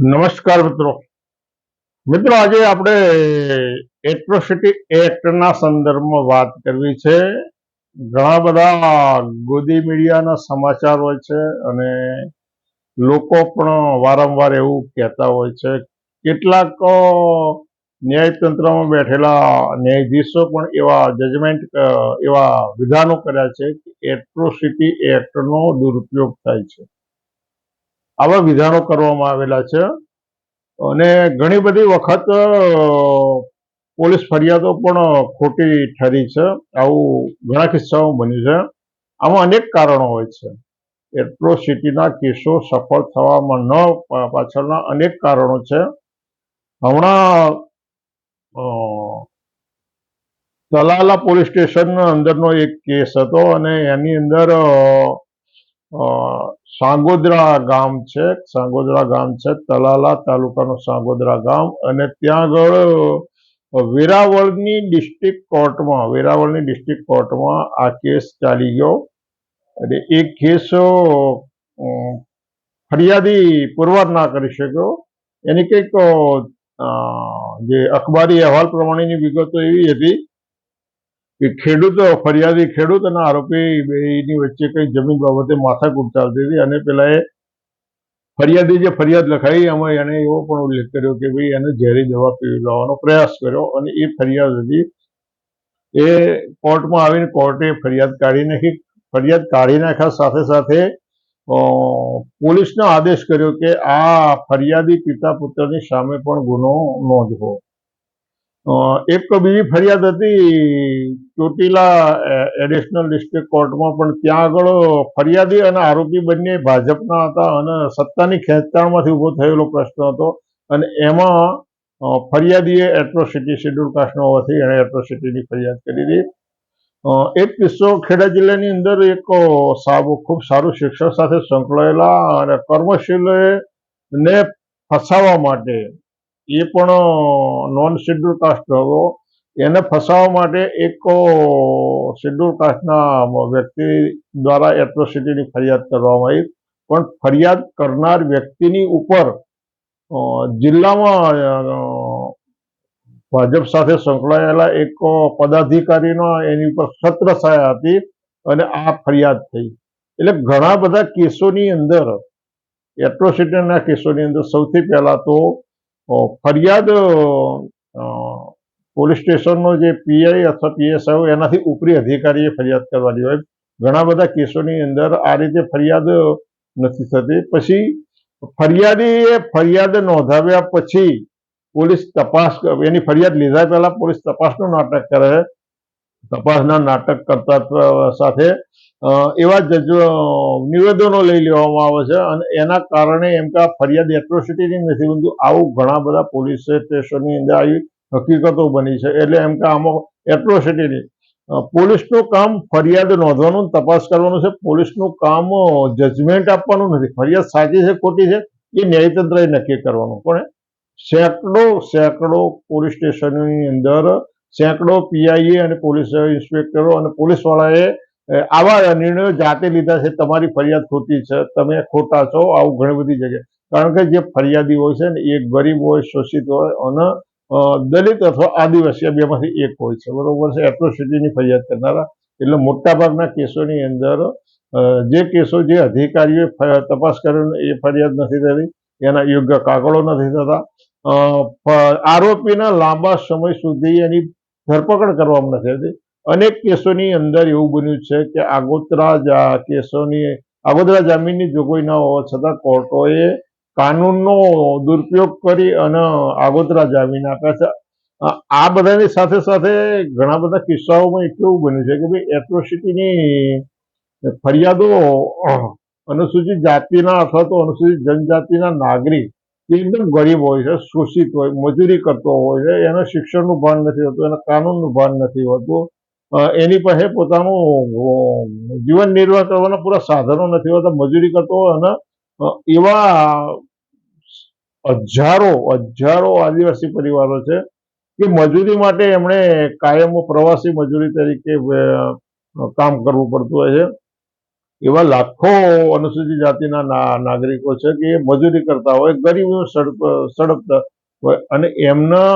નમસ્કાર મિત્રો. મિત્રો, આજે આપણે એટ્રોસિટી એક્ટના સંદર્ભમાં વાત કરવી છે. ઘણા બધા ગોદી મીડિયાના સમાચાર હોય છે અને લોકો પણ વારંવાર એવું કહેતા હોય છે. કેટલાક ન્યાયતંત્રમાં બેઠેલા ન્યાયાધીશો પણ એવા જજમેન્ટ એવા વિધાનો કર્યા છે કે એટ્રોસિટી એક્ટનો દુરુપયોગ થાય છે. આવા વિધાનો કરવામાં આવેલા છે. અને ઘણી બધી વખત પોલીસ ફરિયાદો પણ ખોટી ઠરી છે. આવું ઘણા કિસ્સાઓ બન્યું છે. આમાં અનેક કારણો હોય છે. એટ્રોસિટીના કેસો સફળ થવામાં ન પાછળના અનેક કારણો છે. હમણાં તલાલા પોલીસ સ્ટેશન અંદરનો એક કેસ હતો અને એની અંદર સાંગોદરા ગામ છે, સાંગોદરા ગામ છે, તલાલા તાલુકાનું સાંગોદરા ગામ અને ત્યાં આગળ વેરાવળની ડિસ્ટ્રિક્ટ કોર્ટમાં, વેરાવળની ડિસ્ટ્રિક્ટ કોર્ટમાં આ કેસ ચાલી ગયો. અને એ કેસ ફરિયાદી પુરવાર ના કરી શક્યો. એની કંઈક જે અખબારી અહેવાલ પ્રમાણેની વિગતો એવી હતી કે ખેડૂતો, ફરિયાદી ખેડૂત અને આરોપી બેની વચ્ચે કઈ જમીન બાબતે માથાકૂટ ચાલતી હતી. અને પેલા એ ફરિયાદી જે ફરિયાદ લખાઈ, એમાં એને એવો પણ ઉલ્લેખ કર્યો કે ભાઈ એને ઝેરી દવા પીવી લેવાનો પ્રયાસ કર્યો અને એ ફરિયાદ હતી. એ કોર્ટમાં આવીને કોર્ટે ફરિયાદ કાઢી નાખી. ફરિયાદ કાઢી નાખ્યા સાથે સાથે પોલીસનો આદેશ કર્યો કે આ ફરિયાદી પિતા પુત્રની સામે પણ ગુનો નોંધવો. એક બીજી ફરિયાદ હતી, ચોટીલા એડિશનલ ડિસ્ટ્રિક્ટ કોર્ટમાં, પણ ત્યાં આગળ ફરિયાદી અને આરોપી બંને ભાજપના હતા અને સત્તાની ખેંચતાણમાંથી ઊભો થયેલો પ્રશ્ન હતો અને એમાં ફરિયાદીએ એટ્રોસિટી શેડ્યુલ કાસ્ટનો હોવાથી એણે એટ્રોસિટીની ફરિયાદ કરી હતી. એક કિસ્સો ખેડા જિલ્લાની અંદર એક સાબુ, ખૂબ સારું શિક્ષણ સાથે સંકળાયેલા અને કર્મશીલ ને ફસાવવા માટે એ પણ નોન શેડ્યુલ કાસ્ટ હતો. એને ફસાવવા માટે એક શેડ્યુલ કાસ્ટના વ્યક્તિ દ્વારા એટ્રોસિટીની ફરિયાદ કરવામાં આવી. પણ ફરિયાદ કરનાર વ્યક્તિની ઉપર જિલ્લામાં ભાજપ સાથે સંકળાયેલા એક પદાધિકારીનો એની ઉપર છત્રછાયા હતી અને આ ફરિયાદ થઈ. એટલે ઘણા બધા કેસોની અંદર એટ્રોસિટીના કેસોની અંદર સૌથી પહેલા તો ફરિયાદ પોલીસ સ્ટેશનનો જે પીઆઈ અથવા પીએસઆઈ હોય એનાથી ઉપરી અધિકારીએ ફરિયાદ કરવાની હોય. ઘણા બધા કેસોની અંદર આ રીતે ફરિયાદ નથી થતી. પછી ફરિયાદીએ ફરિયાદ નોંધાવ્યા પછી પોલીસ તપાસ એની ફરિયાદ લીધા પહેલા પોલીસ તપાસનું નાટક કરે. તપાસના નાટક કરતા સાથે એવા જજ નિવેદનો લઈ લેવામાં આવે છે અને એના કારણે એમ કે ફરિયાદ એટ્રોસિટીની નથી બનતું આવું ઘણા બધા પોલીસ સ્ટેશનની અંદર આવી હકીકતો બની છે. એટલે એમ કે આમાં એટ્રોસિટીની પોલીસનું કામ ફરિયાદ નોંધવાનું, તપાસ કરવાનું છે. પોલીસનું કામ જજમેન્ટ આપવાનું નથી. ફરિયાદ સાચી છે, ખોટી છે, એ ન્યાયતંત્રએ નક્કી કરવાનું. પણ સેંકડો સેંકડો પોલીસ સ્ટેશનની અંદર સેંકડો પીઆઈએ અને પોલીસ ઇન્સ્પેક્ટરો અને પોલીસવાળાએ આવા નિર્ણયો જાતે લીધા છે, તમારી ફરિયાદ ખોટી છે, તમે ખોટા છો, આવું ઘણી બધી જગ્યાએ. કારણ કે જે ફરિયાદી હોય છે ને એ ગરીબ હોય, શોષિત હોય, અને દલિત અથવા આદિવાસી બેમાંથી એક હોય છે. બરોબર છે? એટ્રોસિટીની ફરિયાદ કરનારા. એટલે મોટાભાગના કેસોની અંદર જે કેસો જે અધિકારીઓએ તપાસ કર્યો એ ફરિયાદ નથી થતી, એના યોગ્ય કાગળો નથી થતા. આરોપીના લાંબા સમય સુધી એની ધરપકડ કરવામાં નથી આવતી. અનેક કેસોની અંદર એવું બન્યું છે કે આગોતરા કેસોની, આગોતરા જામીનની જોગવાઈ ન હોવા છતાં કોર્ટોએ કાનૂનનો દુરુપયોગ કરી અને આગોતરા જામીન આપ્યા છે. આ બધાની સાથે સાથે ઘણા બધા કિસ્સાઓમાં એટલું બન્યું છે કે ભાઈ એટ્રોસિટીની ફરિયાદો અનુસૂચિત જાતિના અથવા તો અનુસૂચિત જનજાતિના નાગરિક એકદમ ગરીબ હોય છે, શોષિત હોય, મજૂરી કરતો હોય છે, એને શિક્ષણનું ભાન નથી હોતું, એને કાનૂનનું ભાન નથી હોતું. એની પાસે પોતાનું જીવન નિર્વાહ કરવાના પૂરા સાધનો નથી હોતા, મજૂરી કરતો હોય અને એવા હજારો હજારો આદિવાસી પરિવારો છે કે મજૂરી માટે એમણે કાયમ પ્રવાસી મજૂરી તરીકે કામ કરવું પડતું હોય છે. એવા લાખો અનુસૂચિત જાતિના નાગરિકો છે કે એ મજૂરી કરતા હોય, ગરીબ સડપ, સડપતા હોય અને એમના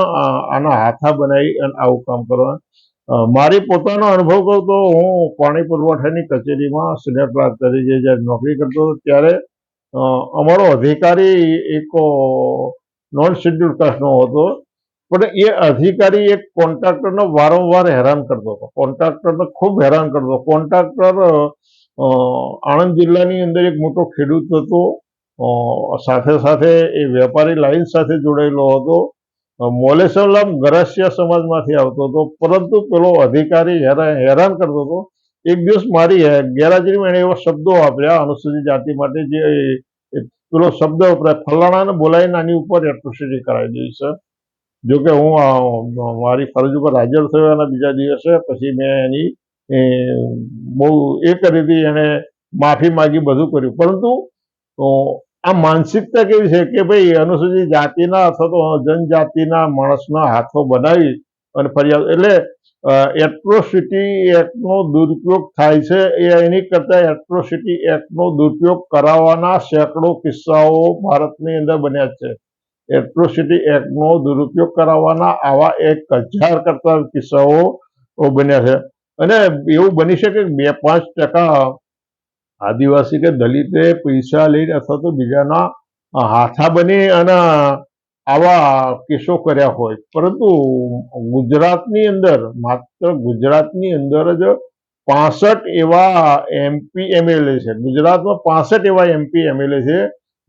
આના હાથા બનાવી અને આવું કામ કરવા. મારી પોતાનો અનુભવ કહું તો હું પાણી પુરવઠાની કચેરીમાં સિનિયર ક્લાર્ક તરીકે જ્યારે નોકરી કરતો હતો ત્યારે અમારો અધિકારી એક નોન શેડ્યુલ કાસ્ટનો હતો, પણ એ અધિકારી એક કોન્ટ્રાક્ટરને વારંવાર હેરાન કરતો હતો. કોન્ટ્રાક્ટરને ખૂબ હેરાન કરતો કોન્ટ્રાક્ટર આણંદ જિલ્લાની અંદર એક મોટો ખેડૂત હતો. સાથે સાથે એ વેપારી લાઈન સાથે જોડાયેલો હતો. મોલેસલામ ગરાસિયા સમાજમાંથી આવતો હતો. પરંતુ પેલો અધિકારી હેરાન હેરાન કરતો હતો. એક દિવસ મારી ગેરહાજરીમાં એણે એવા શબ્દો વાપર્યા અનુસૂચિત જાતિ માટે જે પેલો શબ્દ વપરાય, ફલાણાને બોલાવીને આની ઉપર એટ્રોસિટી કરાવી દઈશ જો જોકે હું મારી ફરજ ઉપર હાજર થયો એના બીજા દિવસે. પછી મેં એની એ, બહુ એ કરી હતી એણે માફી માગી બધું કર્યું. પરંતુ આ માનસિકતા કેવી છે કે ભાઈ અનુસૂચિત જાતિના અથવા તો જનજાતિના માણસના હાથો બનાવી અને ફરિયાદ એટલે એટ્રોસિટી એક્ટનો દુરુપયોગ થાય છે એ એની કરતાં એટ્રોસિટી એક્ટનો દુરુપયોગ કરાવવાના સેંકડો કિસ્સાઓ ભારતની અંદર બન્યા છે. એટ્રોસિટી એક્ટનો દુરુપયોગ કરાવવાના આવા એક હજાર કરતા કિસ્સાઓ બન્યા છે. અને એવું બની શકે કે બે પાંચ ટકા આદિવાસી કે દલિતે પૈસા લઈને અથવા તો બીજાના હાથા બની અને આવા કેસો કર્યા હોય. પરંતુ ગુજરાતની અંદર, માત્ર ગુજરાતની અંદર જ પાસઠ એવા એમપી એમએલએ છે. ગુજરાતમાં પાસઠ એવા એમપી એમએલએ છે,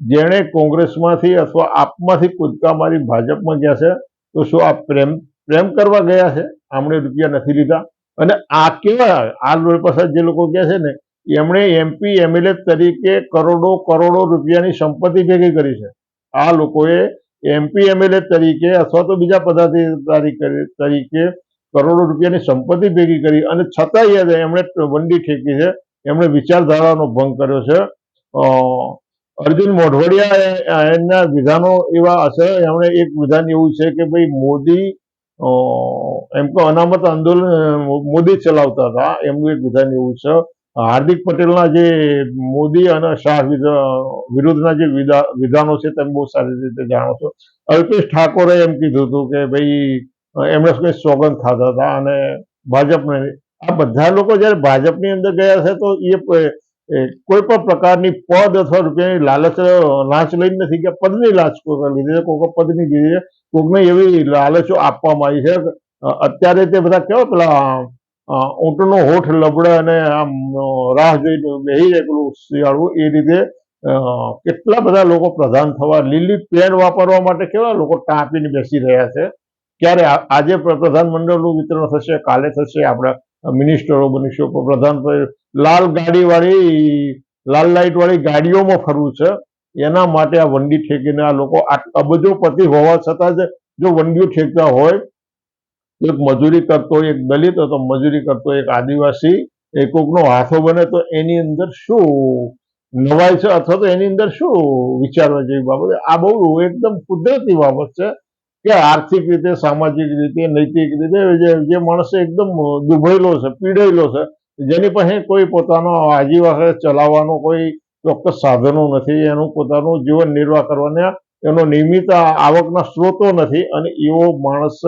જેણે કોંગ્રેસમાંથી અથવા આપમાંથી કૂદકા મારી ભાજપમાં ગયા છે. તો શું આ પ્રેમ પ્રેમ કરવા ગયા છે? આમણે રૂપિયા નથી લીધા. અને આ કેવા? આ લોકો પાસે જે લોકો કહે છે ને, એમણે એમપી એમએલએ તરીકે કરોડો કરોડો રૂપિયાની સંપત્તિ ભેગી કરી છે. આ લોકોએ એમપી એમએલએ તરીકે અથવા તો બીજા પદાધિકારી તરીકે કરોડો રૂપિયાની સંપત્તિ ભેગી કરી અને છતાંય એમણે વંડી ઠેકી છે. એમણે વિચારધારાનો ભંગ કર્યો છે. અર્જુન મોઢવડિયા એના વિધાનો એવા હશે. એમણે એક વિધાન એવું છે કે ભાઈ મોદી એમ કહો, અનામત આંદોલન મોદી ચલાવતા હતા. એમનું એક વિધાન એવું છે. હાર્દિક પટેલના જે મોદી અને શાહ વિરુદ્ધના જે વિધા- વિધાનો છે, તમે બહુ સારી રીતે જાણો છો. અલ્પેશ ઠાકોરે એમ કીધું હતું કે ભાઈ, એમણે કંઈ સોગંદ ખાધા હતા અને ભાજપને, આ બધા લોકો જ્યારે ભાજપની અંદર ગયા છે, તો એ કોઈ પણ પ્રકારની પદ અથવા રૂપિયાની લાલચ, લાંચ લઈને નથી કે પદની લાંચ લીધી છે કોઈક પદની લીધી છે. કોઈકને એવી લાલચો આપવામાં આવી છે. અત્યારે તે બધા કેવા પેલા ઊંટનો હોઠ લબડે અને આમ રાહ જોઈને બેહી જાય પેલું શિયાળું, એ રીતે કેટલા બધા લોકો પ્રધાન થવા, લીલી પેન વાપરવા માટે કેવા લોકો ટાંપીને બેસી રહ્યા છે? ક્યારે આજે પ્ર- પ્રધાનમંડળનું વિતરણ થશે, કાલે થશે, આપણા મિનિસ્ટરો બનીશું પ્રધાન લાલ ગાડીવાળી, લાલ લાઈટ વાળી ગાડીઓમાં ફરવું છે. એના માટે આ વંડી ઠેકીને આ લોકો આ અબજો પતિ હોવા છતાં જ જો વંડીઓ ઠેકતા હોય એક મજૂરી કરતો, એક દલિત હતો, મજૂરી કરતો, એક આદિવાસી એ કોકનો હાથો બને તો એની અંદર શું? નવાય છે અથવા તો એની અંદર શું વિચારવા જેવી બાબત? આ બહુ એકદમ કુદરતી બાબત છે કે આર્થિક રીતે, સામાજિક રીતે, નૈતિક રીતે જે માણસ એકદમ દુભેલો છે, પીડાયેલો છે, જેની પાસે કોઈ પોતાનો આજીવાસે ચલાવવાનો કોઈ ચોક્કસ સાધનો નથી, એનું પોતાનું જીવન નિર્વાહ કરવાના એનો નિયમિત આવકના સ્ત્રોતો નથી અને એવો માણસ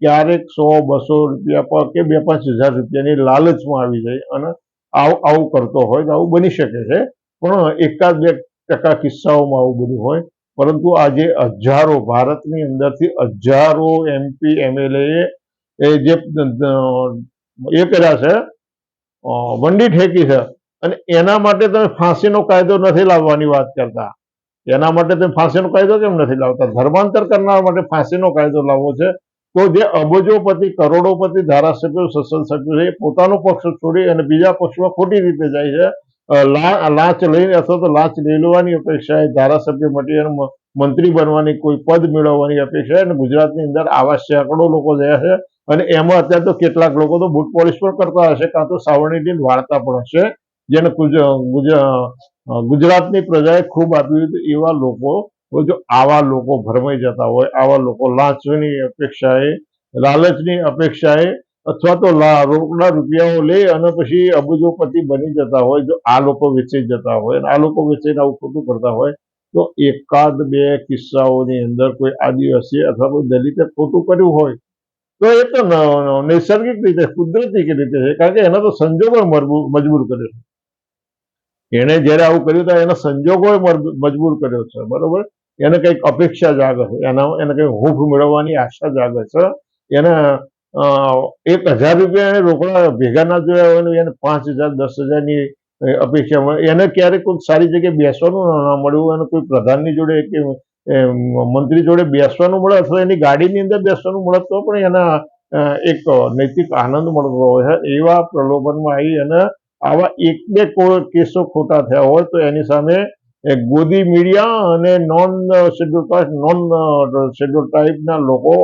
ક્યારેક સો, બસો રૂપિયા પર કે બે, પાંચ હજાર રૂપિયાની લાલચમાં આવી જાય અને આવું આવું કરતો હોય તો આવું બની શકે છે. પણ એકાદ બે ટકા કિસ્સાઓમાં આવું બધું હોય. પરંતુ આજે હજારો, ભારતની અંદરથી હજારો એમપી એમએલએ એ જે એ કર્યા છે વંડી ઠેકી છે. અને એના માટે તમે ફાંસીનો કાયદો નથી લાવવાની વાત કરતા. એના માટે તમે ફાંસીનો કાયદો કેમ નથી લાવતા? ધર્માંતર કરનાર માટે ફાંસીનો કાયદો લાવવો છે. તો જે અબજોપતિ, કરોડોપતિ ધારાસભ્યો સંસદ સભ્યો છે પોતાનો પક્ષ છોડી અને બીજા પક્ષમાં ખોટી રીતે જાય છે. લાંચ લઈને અથવા તો લાંચ લઈ લેવાની અપેક્ષાએ ધારાસભ્ય મટી મંત્રી બનવાની કોઈ પદ મેળવવાની અપેક્ષા અને ગુજરાતની અંદર આવા સેંકડો લોકો ગયા છે અને એમાં અત્યારે તો કેટલાક લોકો તો બુટ પોલિશ પણ કરતા હશે, કાં તો સાવરણીની વાર્તા પણ હશે, જેને ગુજરાતની પ્રજાએ ખૂબ આપ્યું એવા લોકો જો આવા લોકો ભરમાઈ જતા હોય, આવા લોકો લાંચની અપેક્ષાએ, લાલચની અપેક્ષાએ અથવા તો રોકડા રૂપિયાઓ લે અને પછી અબુજોપતિ બની જતા હોય, જો આ લોકો વેચી જતા હોય આ લોકો વેચીને આવું ખોટું કરતા હોય, તો એકાદ બે કિસ્સાઓની અંદર કોઈ આદિવાસી અથવા કોઈ દલિતે ખોટું કર્યું હોય, તો એ તો નૈસર્ગિક રીતે, કુદરતી રીતે છે, કારણ કે એના તો સંજોગો મજબૂર કર્યો છે. એણે જ્યારે આવું કર્યું તો એના સંજોગોએ મજબૂર કર્યો છે, બરોબર? એને કંઈક અપેક્ષા જાગે છે. એના એને કંઈક હૂફ મેળવવાની આશા જાગે છે. એને એક હજાર રૂપિયા એને રોકડા ભેગા ના જોયા હોય એને પાંચ હજાર, દસ હજારની અપેક્ષા મળે. એને ક્યારેક કોઈ સારી જગ્યાએ બેસવાનું ના મળ્યું, એને કોઈ પ્રધાનની જોડે કે મંત્રી જોડે બેસવાનું મળે અથવા એની ગાડીની અંદર બેસવાનું મળે તો પણ એના એક નૈતિક આનંદ મળતો હોય છે. એવા પ્રલોભનમાં આવી અને આવા એક બે કેસો ખોટા થયા હોય તો એની સામે એ ગોદી મીડિયા અને non schedule caste non schedule ટ્રાઇબના લોકો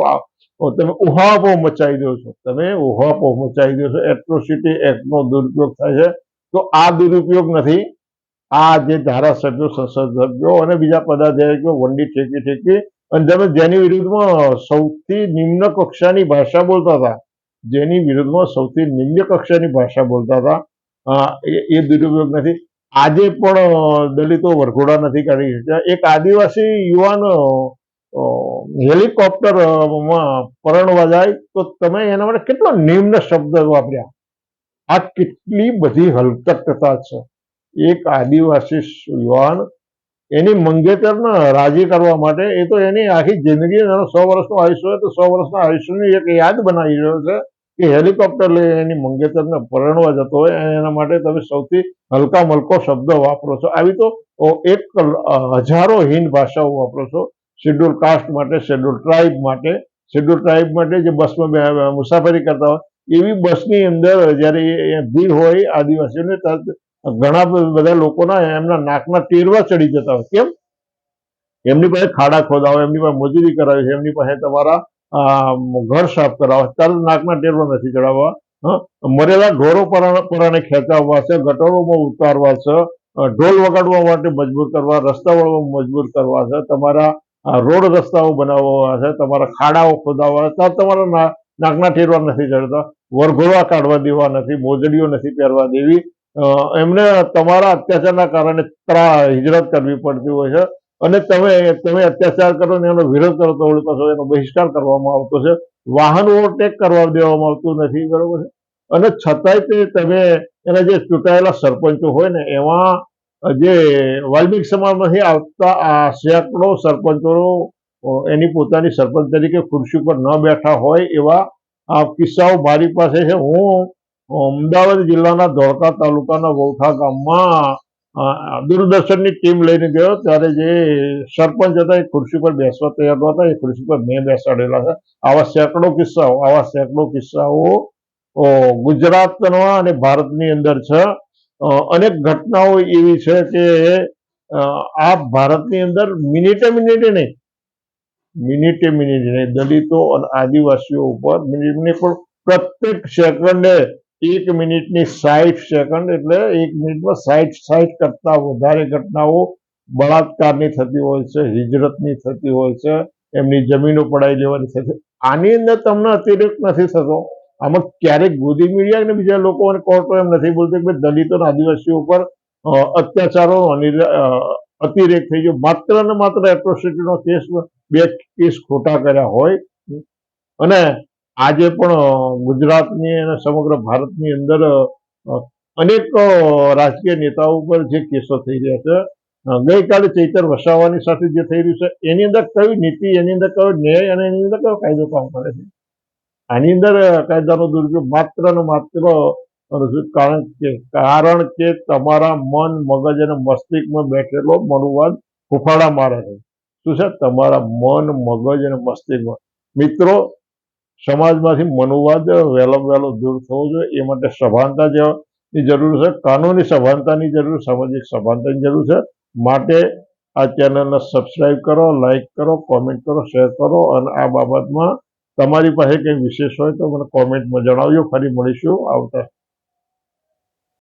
તમે ઉહાપો મચાવી દો છો. તમે ઉહાપો મચાવી દો છો. એટ્રોસિટી એક્ટનો દુરુપયોગ થાય છે. તો આ દુરુપયોગ નથી. આ જે ધારાસભ્યો સંસદ સભ્યો અને બીજા પદાધિકારીઓ વંડી ઠેકી ઠેકી અને તમે જેની વિરુદ્ધમાં સૌથી નિમ્ન કક્ષાની ભાષા બોલતા હતા, જેની વિરુદ્ધમાં સૌથી નિમ્ન કક્ષાની ભાષા બોલતા હતા એ દુરુપયોગ નથી. આજે પણ દલિતો વરઘોડા નથી કાઢી શક્યા. એક આદિવાસી યુવાન હેલિકોપ્ટરમાં પરણવા જાય, તો તમે એના માટે કેટલો નિમ્ન શબ્દ વાપર્યા? આ કેટલી બધી હલકટતા છે. એક આદિવાસી યુવાન એની મંગેતરને રાજી કરવા માટે, એ તો એની આખી જિંદગી સો વર્ષનું આયુષ્ય હોય, તો સો વર્ષના આયુષ્યની એક યાદ બનાવી રહ્યો છે. કે હેલિકોપ્ટર લઈ એની મંગેતરને પરણવા જતો હોય એના માટે તમે સૌથી હલકા મલકો શબ્દ વાપરો છો. આવી તો એક હજારો હિન્દ ભાષાઓ વાપરો છો. શેડ્યુલ કાસ્ટ માટે, શેડ્યુલ ટ્રાઇબ માટે. શેડ્યુલ ટ્રાઇબ માટે જે બસમાં મુસાફરી કરતા હોય. એવી બસની અંદર જ્યારે ભીડ હોય, આદિવાસીઓને ઘણા બધા લોકોના એમના નાકના ટેરવા ચડી જતા હોય. કેમ? એમની પાસે ખાડા ખોદાવો એમની પાસે મજૂરી કરાવી છે એમની પાસે તમારા ઘર સાફ કરાવવા ચાલ નાકના ટેરવા નથી ચડાવવા? મરેલા ઢોરો પરાણે ખેંચાવવા છે ગટરોમાં ઉતારવા છે. ઢોલ વગાડવા માટે મજબૂર કરવા રસ્તા વળવા મજબૂર કરવા છે. તમારા રોડ રસ્તાઓ બનાવવા છે. તમારા ખાડાઓ ખોદાવવા છે. તમારા નાકના ટેરવા નથી ચડતા. વરઘોડા કાઢવા દેવા નથી. મોજડીઓ નથી પહેરવા દેવી. એમને તમારા અત્યાચારના કારણે ત્રા હિજરત કરવી પડતી હોય છે. અને તમે તમે અત્યાચાર કરો ને એનો વિરોધ કરતો હોય પાછો એનો બહિષ્કાર કરવામાં આવતો છે. વાહન ઓવરટેક કરવા દેવામાં આવતું નથી, બરોબર છે? અને છતાંય તે તમે એના જે ચૂંટાયેલા સરપંચો હોય ને એમાં જે વાલ્મિક સમાજમાંથી આવતા આ સેંકડો સરપંચો એની પોતાની સરપંચ તરીકે ખુરશી પર ન બેઠા હોય એવા આ કિસ્સાઓ મારી પાસે છે. હું અમદાવાદ જિલ્લાના ધોળકા તાલુકાના વૌઠા ગામમાં દૂરદર્શનની ટીમ લઈને ગયો ત્યારે જે સરપંચ હતા, એ ખુરશી પર બેસવા તૈયાર હતા એ ખુરશી પર મેં બેસાડેલા છે આવા સેંકડો કિસ્સાઓ, આવા સેંકડો કિસ્સાઓ ગુજરાતના અને ભારતની અંદર છે. અનેક ઘટનાઓ એવી છે કે આ ભારતની અંદર મિનિટે મિનિટે નહીં, મિનિટે મિનિટે નહીં, દલિતો અને આદિવાસીઓ ઉપર મિનિટ પણ પ્રત્યેક સેકન્ડે એક મિનિટની સાઠ સેકન્ડ એટલે એક મિનિટમાં સાઠ સાઠ કરતા વધારે ઘટનાઓ બળાત્કારની થતી હોય છે હિજરતની થતી હોય છે એમની જમીનો પડાઈ લેવાની થતી આની અંદર તમને અતિરેક નથી થતો. આમાં ક્યારેક ગોદી મીડિયા અને બીજા લોકો અને કોર્ટો એમ નથી બોલતી કે દલિતો આદિવાસીઓ ઉપર અ, અત્યાચારો અતિરેક થઈ ગયો. માત્ર ને માત્ર એટ્રોસિટીનો કેસ બે કેસ ખોટા કર્યા હોય. અને આજે પણ ગુજરાતની અને સમગ્ર ભારતની અંદર અનેક રાજકીય નેતાઓ ઉપર જે કેસો થઈ રહ્યા છે ગઈકાલે ચૈતર વસાવાની સાથે જે થઈ રહ્યું છે, એની અંદર કઈ નીતિ, એની અંદર કયો ન્યાય અને એની અંદર કયો કાયદો કામ કરે છે? આની અંદર કાયદાનો દુરુપયોગ માત્ર ને માત્ર કારણ કે કારણ કે તમારા મન, મગજ અને મસ્તિષ્કમાં બેઠેલો મનુવાદ ફૂફાડા મારે છે. શું છે? તમારા મન, મગજ અને મસ્તિષ્કમાં. મિત્રો સમાજમાંથી મનોવાદ વહેલો વહેલો દૂર થવો જોઈએ. એ માટે સભાનતા જેવાની જરૂર છે. કાનૂની સભાનતાની જરૂર, સામાજિક સભાનતાની જરૂર છે. માટે આ ચેનલને સબસ્ક્રાઈબ કરો લાઈક કરો, કોમેન્ટ કરો, શેર કરો અને આ બાબતમાં તમારી પાસે કંઈ વિશેષ હોય તો મને કોમેન્ટમાં જણાવજો. ફરી મળીશું આવતા